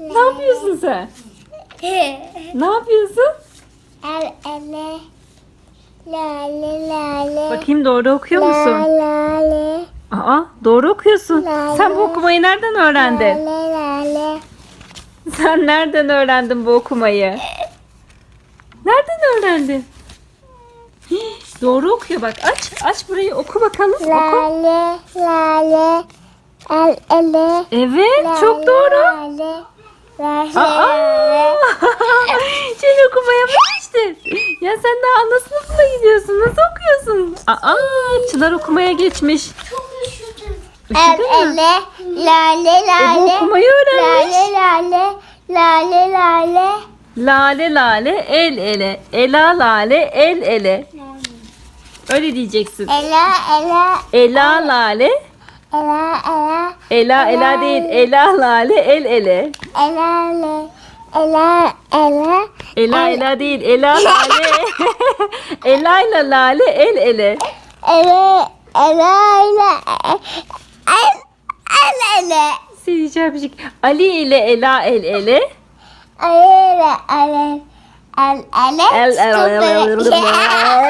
Ne yapıyorsun sen? Ne yapıyorsun? Bakayım doğru okuyor musun? Aa doğru okuyorsun. Sen bu okumayı nereden öğrendin? Sen nereden öğrendin bu okumayı? Nereden öğrendin? Doğru okuyor bak. Aç, aç burayı oku bakalım. Oku. El ele. Evet, çok doğru. Lale lale. Aa! lale. Sen okumaya geçtin? Ya sen daha ana sınıfına gidiyorsun. Nasıl okuyorsun? Aa, Çınar okumaya geçmiş. El ele, lale E, lale. okumayı öğrenmiş. Lale lale, lale lale. Lale lale el ele. Ela lale el ele. Öyle diyeceksin. Ela ela, Ela lale. Ela ela. Ela ela değil. Ela lale el ele. Ela le, ela ela. Ela ela değil. Ela lale. Ela ile lale el ele. Ela ela ela. El el ele. Seni çarpıcık. Ali ile Ela el ele. Ele ele. El ele. El el el el el el.